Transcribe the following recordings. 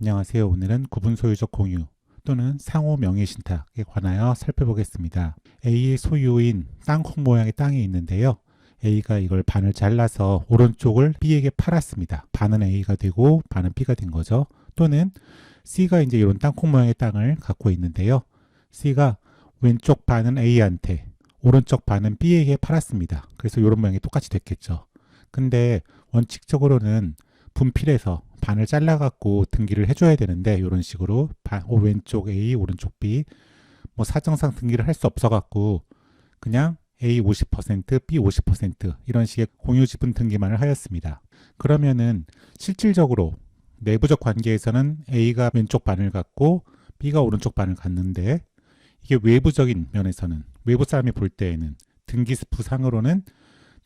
안녕하세요. 오늘은 구분 소유적 공유 또는 상호 명의 신탁에 관하여 살펴보겠습니다. A의 소유인 땅콩 모양의 땅이 있는데요. A가 이걸 반을 잘라서 오른쪽을 B에게 팔았습니다. 반은 A가 되고 반은 B가 된 거죠. 또는 C가 이제 이런 땅콩 모양의 땅을 갖고 있는데요. C가 왼쪽 반은 A한테 오른쪽 반은 B에게 팔았습니다. 그래서 이런 모양이 똑같이 됐겠죠. 근데 원칙적으로는 분필에서 반을 잘라갖고 등기를 해줘야 되는데 이런 식으로 반, 오, 왼쪽 A, 오른쪽 B 뭐 사정상 등기를 할 수 없어갖고 그냥 A 50%, B 50% 이런 식의 공유 지분 등기만을 하였습니다. 그러면은 실질적으로 내부적 관계에서는 A가 왼쪽 반을 갖고 B가 오른쪽 반을 갖는데 이게 외부적인 면에서는 외부 사람이 볼 때에는 등기 부상으로는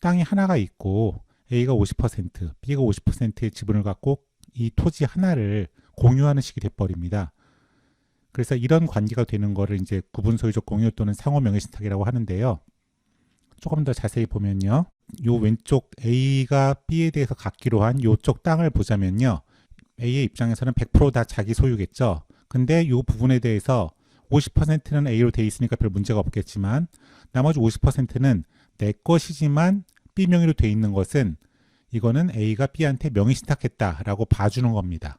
땅이 하나가 있고 A가 50%, B가 50%의 지분을 갖고 이 토지 하나를 공유하는 식이 돼버립니다. 그래서 이런 관계가 되는 거를 이제 구분 소유적 공유 또는 상호 명예신탁이라고 하는데요. 조금 더 자세히 보면요. 요 왼쪽 A가 B에 대해서 갖기로 한 요쪽 땅을 보자면요. A의 입장에서는 100%다 자기 소유겠죠. 근데 요 부분에 대해서 50%는 A로 돼 있으니까 별 문제가 없겠지만 나머지 50%는 내 것이지만 B 명의로 돼 있는 것은 이거는 A가 B한테 명의 신탁했다라고 봐주는 겁니다.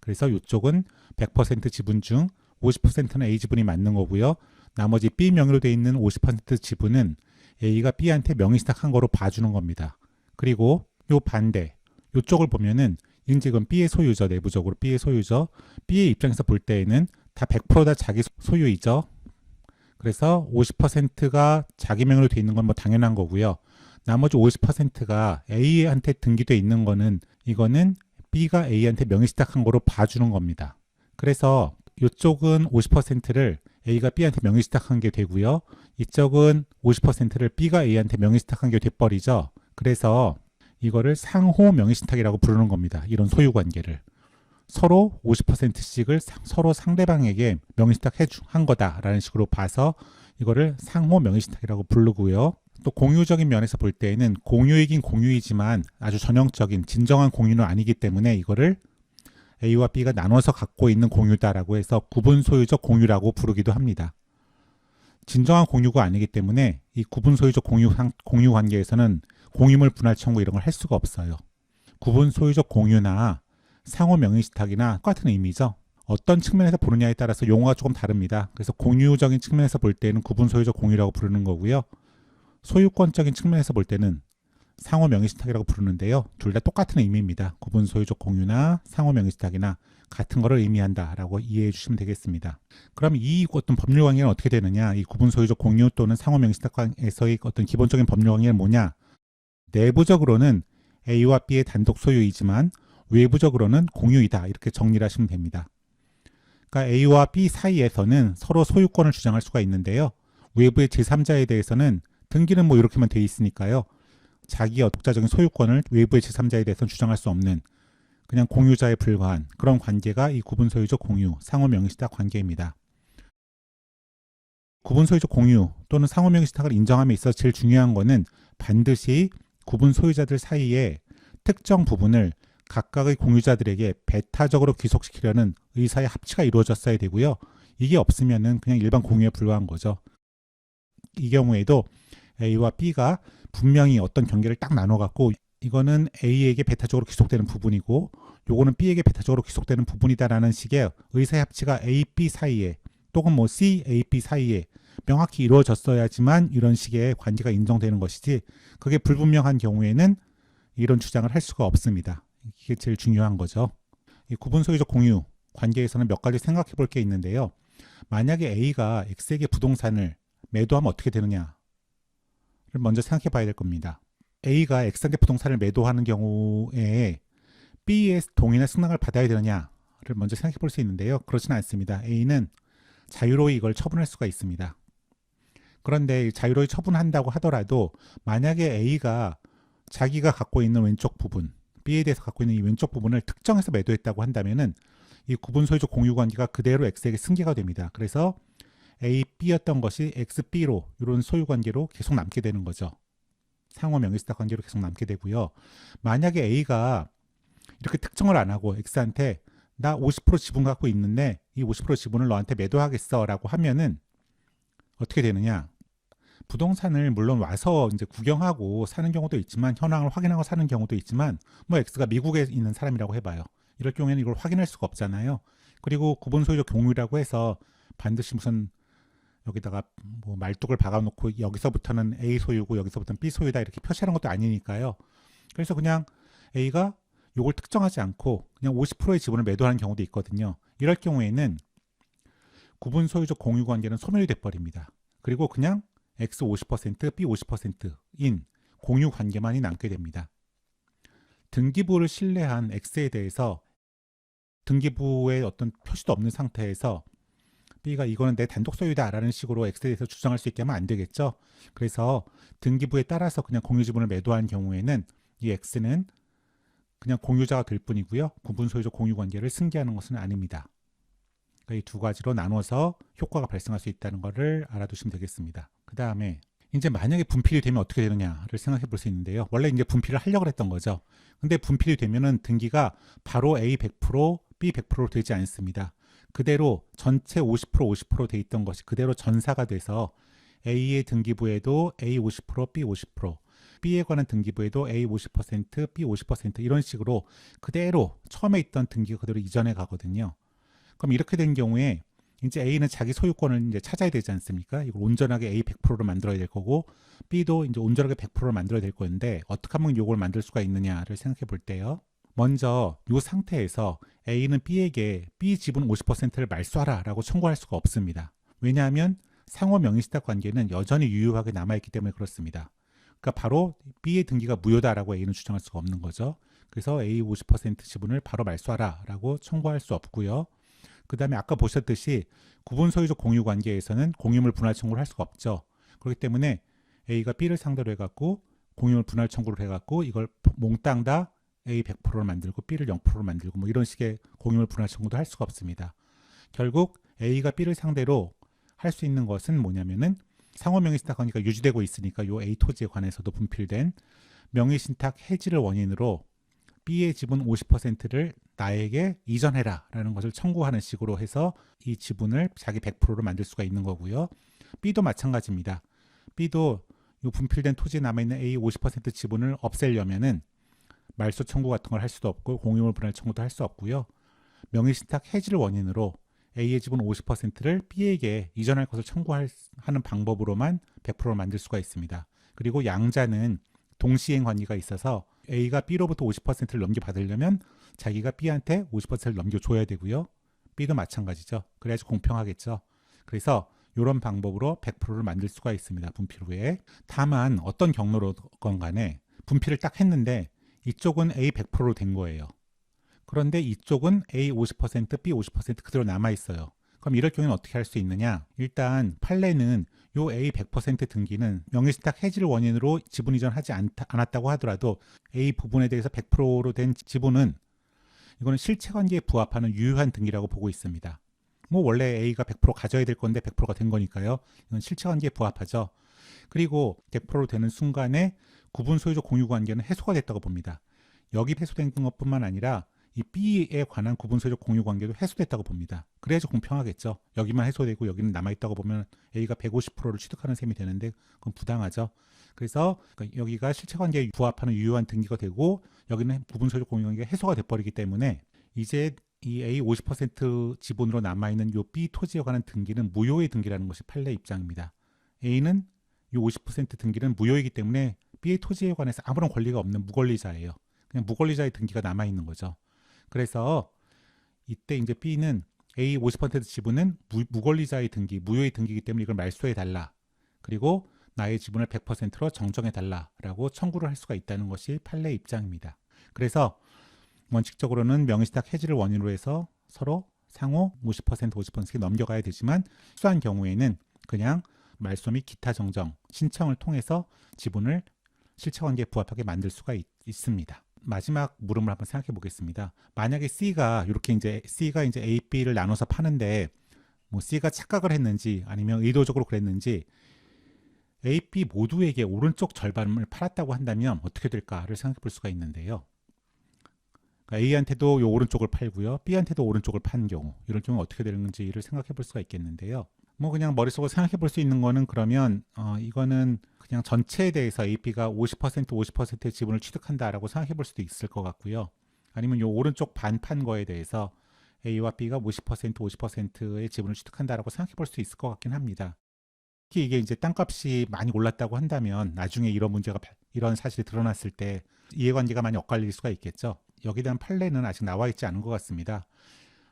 그래서 이쪽은 100% 지분 중 50%는 A 지분이 맞는 거고요. 나머지 B 명의로 돼 있는 50% 지분은 A가 B한테 명의 신탁한 거로 봐주는 겁니다. 그리고 요 반대, 요쪽을 보면은 이건 B의 소유죠. 내부적으로 B의 소유죠. B의 입장에서 볼 때에는 다 100%다 자기 소유이죠. 그래서 50%가 자기 명의로 돼 있는 건 뭐 당연한 거고요. 나머지 50%가 A한테 등기돼 있는 거는 이거는 B가 A한테 명의시탁한 거로 봐주는 겁니다. 그래서 이쪽은 50%를 A가 B한테 명의시탁한 게 되고요. 이쪽은 50%를 B가 A한테 명의시탁한 게 돼버리죠. 그래서 이거를 상호 명의신탁이라고 부르는 겁니다. 이런 소유 관계를. 서로 50%씩을 서로 상대방에게 명의신탁 한 거다라는 식으로 봐서 이거를 상호 명의신탁이라고 부르고요. 또 공유적인 면에서 볼 때에는 공유이긴 공유이지만 아주 전형적인 진정한 공유는 아니기 때문에 이거를 A와 B가 나눠서 갖고 있는 공유다라고 해서 구분 소유적 공유라고 부르기도 합니다. 진정한 공유가 아니기 때문에 이 구분 소유적 공유, 공유 관계에서는 공유물 분할 청구 이런 걸 할 수가 없어요. 구분 소유적 공유나 상호 명의신탁이나 똑같은 의미죠. 어떤 측면에서 보느냐에 따라서 용어가 조금 다릅니다. 그래서 공유적인 측면에서 볼 때는 구분 소유적 공유라고 부르는 거고요. 소유권적인 측면에서 볼 때는 상호 명의신탁이라고 부르는데요. 둘 다 똑같은 의미입니다. 구분 소유적 공유나 상호 명의신탁이나 같은 거를 의미한다라고 이해해 주시면 되겠습니다. 그럼 이 어떤 법률 관계는 어떻게 되느냐? 이 구분 소유적 공유 또는 상호 명의신탁에서의 어떤 기본적인 법률 관계는 뭐냐? 내부적으로는 A와 B의 단독 소유이지만 외부적으로는 공유이다. 이렇게 정리를 하시면 됩니다. 그러니까 A와 B 사이에서는 서로 소유권을 주장할 수가 있는데요. 외부의 제3자에 대해서는 등기는 뭐 이렇게만 돼 있으니까요. 자기의 독자적인 소유권을 외부의 제3자에 대해서는 주장할 수 없는 그냥 공유자에 불과한 그런 관계가 이 구분 소유적 공유, 상호 명의시탁 관계입니다. 구분 소유적 공유 또는 상호 명의시탁을 인정함에 있어서 제일 중요한 거는 반드시 구분 소유자들 사이에 특정 부분을 각각의 공유자들에게 배타적으로 귀속시키려는 의사의 합치가 이루어졌어야 되고요. 이게 없으면은 그냥 일반 공유에 불과한 거죠. 이 경우에도 A와 B가 분명히 어떤 경계를 딱 나눠 갖고 이거는 A에게 배타적으로 귀속되는 부분이고 요거는 B에게 배타적으로 귀속되는 부분이다라는 식의 의사의 합치가 A, B 사이에 또는 뭐 C, A, B 사이에 명확히 이루어졌어야지만 이런 식의 관계가 인정되는 것이지 그게 불분명한 경우에는 이런 주장을 할 수가 없습니다. 이게 제일 중요한 거죠. 이 구분 소유적 공유 관계에서는 몇 가지 생각해 볼 게 있는데요. 만약에 A가 X에게 부동산을 매도하면 어떻게 되느냐를 먼저 생각해 봐야 될 겁니다. A가 X한테 부동산을 매도하는 경우에 B의 동의나 승낙을 받아야 되느냐를 먼저 생각해 볼 수 있는데요. 그렇지는 않습니다. A는 자유로이 이걸 처분할 수가 있습니다. 그런데 자유로이 처분한다고 하더라도 만약에 A가 자기가 갖고 있는 왼쪽 부분, B에 대해서 갖고 있는 이 왼쪽 부분을 특정해서 매도했다고 한다면은 이 구분 소유적 공유 관계가 그대로 X에게 승계가 됩니다. 그래서 A, B였던 것이 X, B로 이런 소유 관계로 계속 남게 되는 거죠. 상호 명의시탁 관계로 계속 남게 되고요. 만약에 A가 이렇게 특정을 안 하고 X한테 나 50% 지분 갖고 있는데 이 50% 지분을 너한테 매도하겠어 라고 하면은 어떻게 되느냐? 부동산을 물론 와서 이제 구경하고 사는 경우도 있지만 현황을 확인하고 사는 경우도 있지만 뭐 X가 미국에 있는 사람이라고 해봐요. 이럴 경우에는 이걸 확인할 수가 없잖아요. 그리고 구분 소유적 공유라고 해서 반드시 무슨 여기다가 뭐 말뚝을 박아놓고 여기서부터는 A 소유고 여기서부터는 B 소유다 이렇게 표시하는 것도 아니니까요. 그래서 그냥 A가 요걸 특정하지 않고 그냥 50%의 지분을 매도하는 경우도 있거든요. 이럴 경우에는 구분 소유적 공유 관계는 소멸이 돼버립니다. 그리고 그냥 X 50%, B 50%인 공유 관계만이 남게 됩니다. 등기부를 신뢰한 X에 대해서 등기부에 어떤 표시도 없는 상태에서 B가 이거는 내 단독 소유다라는 식으로 X에 대해서 주장할 수 있게 하면 안 되겠죠. 그래서 등기부에 따라서 그냥 공유 지분을 매도한 경우에는 이 X는 그냥 공유자가 될 뿐이고요. 구분 소유적 공유 관계를 승계하는 것은 아닙니다. 그러니까 이두 가지로 나눠서 효과가 발생할 수 있다는 것을 알아두시면 되겠습니다. 그 다음에 이제 만약에 분필이 되면 어떻게 되느냐를 생각해 볼 수 있는데요. 원래 이제 분필을 하려고 했던 거죠. 근데 분필이 되면은 등기가 바로 A 100%, B 100%로 되지 않습니다. 그대로 전체 50% 50%돼 있던 것이 그대로 전사가 돼서 A의 등기부에도 A 50%, B 50%, B에 관한 등기부에도 A 50%, B 50% 이런 식으로 그대로 처음에 있던 등기가 그대로 이전해 가거든요. 그럼 이렇게 된 경우에 이제 A는 자기 소유권을 이제 찾아야 되지 않습니까? 이걸 온전하게 A 100%로 만들어야 될 거고 B도 이제 온전하게 100%로 만들어야 될 건데 어떻게 하면 이걸 만들 수가 있느냐를 생각해 볼 때요. 먼저 이 상태에서 A는 B에게 B 지분 50%를 말소하라 라고 청구할 수가 없습니다. 왜냐하면 상호 명의신탁 관계는 여전히 유효하게 남아있기 때문에 그렇습니다. 그러니까 바로 B의 등기가 무효다라고 A는 주장할 수가 없는 거죠. 그래서 A 50% 지분을 바로 말소하라 라고 청구할 수 없고요. 그 다음에 아까 보셨듯이 구분 소유적 공유 관계에서는 공유물 분할 청구를 할 수가 없죠. 그렇기 때문에 A가 B를 상대로 해갖고 공유물 분할 청구를 해갖고 이걸 몽땅 다 A 100%를 만들고 B를 0%를 만들고 뭐 이런 식의 공유물 분할 청구도 할 수가 없습니다. 결국 A가 B를 상대로 할 수 있는 것은 뭐냐면은 상호 명의신탁 관계가 유지되고 있으니까 요 A 토지에 관해서도 분필된 명의신탁 해지를 원인으로 B의 지분 50%를 나에게 이전해라 라는 것을 청구하는 식으로 해서 이 지분을 자기 100%로 만들 수가 있는 거고요. B도 마찬가지입니다. B도 이 분필된 토지에 남아있는 A 50% 지분을 없애려면은 말소 청구 같은 걸 할 수도 없고 공유물 분할 청구도 할 수 없고요. 명의신탁 해지를 원인으로 A의 지분 50%를 B에게 이전할 것을 청구하는 방법으로만 100%를 만들 수가 있습니다. 그리고 양자는 동시행 관계가 있어서 A가 B로부터 50%를 넘겨받으려면 자기가 B한테 50%를 넘겨줘야 되고요. B도 마찬가지죠. 그래야지 공평하겠죠. 그래서 이런 방법으로 100%를 만들 수가 있습니다. 분필 후에. 다만 어떤 경로로건 간에 분필을 딱 했는데 이쪽은 A 100%로 된 거예요. 그런데 이쪽은 A 50%, B 50% 그대로 남아 있어요. 그럼 이럴 경우는 어떻게 할 수 있느냐? 일단 판례는 요 A 100% 등기는 명의신탁 해지를 원인으로 지분 이전하지 않았다고 하더라도 A 부분에 대해서 100%로 된 지분은 이거는 실체 관계에 부합하는 유효한 등기라고 보고 있습니다. 뭐 원래 A가 100% 가져야 될 건데 100%가 된 거니까요. 이건 실체 관계에 부합하죠. 그리고 100% 되는 순간에 구분 소유적 공유 관계는 해소가 됐다고 봅니다. 여기 해소된 것뿐만 아니라 이 B에 관한 구분 소유적 공유 관계도 해소됐다고 봅니다. 그래야지 공평하겠죠. 여기만 해소되고 여기는 남아있다고 보면 A가 150%를 취득하는 셈이 되는데 그건 부당하죠. 그래서 그러니까 여기가 실체 관계에 부합하는 유효한 등기가 되고 여기는 구분 소유적 공유 관계가 해소가 돼버리기 때문에 이제 이 A 50% 지분으로 남아있는 요 B 토지에 관한 등기는 무효의 등기라는 것이 판례 입장입니다. A는 이 50% 등기는 무효이기 때문에 B의 토지에 관해서 아무런 권리가 없는 무권리자예요. 그냥 무권리자의 등기가 남아 있는 거죠. 그래서 이때 이제 B는 A 50% 지분은 무, 권리자의 등기, 무효의 등기이기 때문에 이걸 말소해 달라. 그리고 나의 지분을 100%로 정정해 달라라고 청구를 할 수가 있다는 것이 판례 입장입니다. 그래서 원칙적으로는 명의신탁 해지를 원인으로 해서 서로 상호 50% 50%씩 넘겨가야 되지만 수한 경우에는 그냥 말소 및 기타 정정 신청을 통해서 지분을 실체관계에 부합하게 만들 수가 있, 있습니다. 마지막 물음을 한번 생각해 보겠습니다. 만약에 C가 이렇게 이제 C가 이제 A, B를 나눠서 파는데 뭐 C가 착각을 했는지 아니면 의도적으로 그랬는지 A, B 모두에게 오른쪽 절반을 팔았다고 한다면 어떻게 될까를 생각해 볼 수가 있는데요. 그러니까 A한테도 요 오른쪽을 팔고요. B한테도 오른쪽을 판 경우 이럴 경우 어떻게 되는지를 생각해 볼 수가 있겠는데요. 뭐 그냥 머릿속으로 생각해 볼 수 있는 거는 그러면 어 이거는 그냥 전체에 대해서 AP가 50% 50%의 지분을 취득한다라고 생각해 볼 수도 있을 것 같고요. 아니면 요 오른쪽 반판 거에 대해서 A와 B가 50% 50%의 지분을 취득한다라고 생각해 볼 수 있을 것 같긴 합니다. 특히 이게 이제 땅값이 많이 올랐다고 한다면 나중에 이런 문제가 발- 이런 사실이 드러났을 때 이해관계가 많이 엇갈릴 수가 있겠죠. 여기에 대한 판례는 아직 나와 있지 않은 것 같습니다.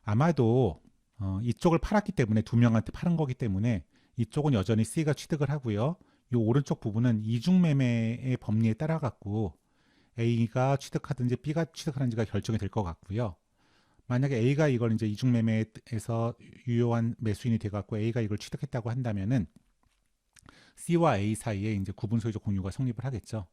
아마도 어, 이쪽을 팔았기 때문에 두 명한테 팔은 거기 때문에 이쪽은 여전히 C가 취득을 하고요. 이 오른쪽 부분은 이중 매매의 법리에 따라 갖고 A가 취득하든지 B가 취득하는지가 결정이 될 것 같고요. 만약에 A가 이걸 이제 이중 매매에서 유효한 매수인이 돼 갖고 A가 이걸 취득했다고 한다면은 C와 A 사이에 이제 구분 소유적 공유가 성립을 하겠죠.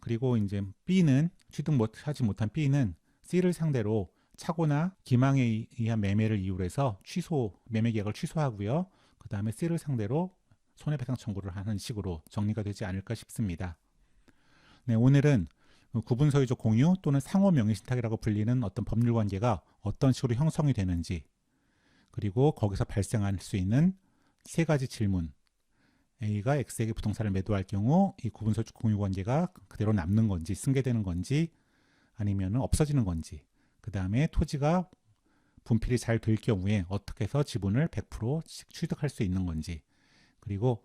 그리고 이제 B는 취득 못하지 못한 B는 C를 상대로 착오나 기망에 의한 매매를 이유로 해서 취소 매매 계약을 취소하고요. 그 다음에 C를 상대로 손해배상 청구를 하는 식으로 정리가 되지 않을까 싶습니다. 네, 오늘은 구분 소유적 공유 또는 상호 명의 신탁이라고 불리는 어떤 법률 관계가 어떤 식으로 형성이 되는지 그리고 거기서 발생할 수 있는 세 가지 질문 A가 X에게 부동산을 매도할 경우 이 구분 소유적 공유 관계가 그대로 남는 건지 승계되는 건지 아니면 없어지는 건지 그 다음에 토지가 분필이 잘 될 경우에 어떻게 해서 지분을 100%씩 취득할 수 있는 건지 그리고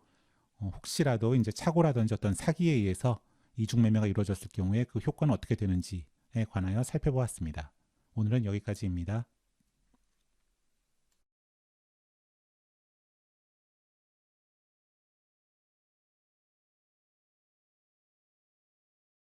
어, 혹시라도 이제 착오라든지 어떤 사기에 의해서 이중 매매가 이루어졌을 경우에 그 효과는 어떻게 되는지에 관하여 살펴보았습니다. 오늘은 여기까지입니다.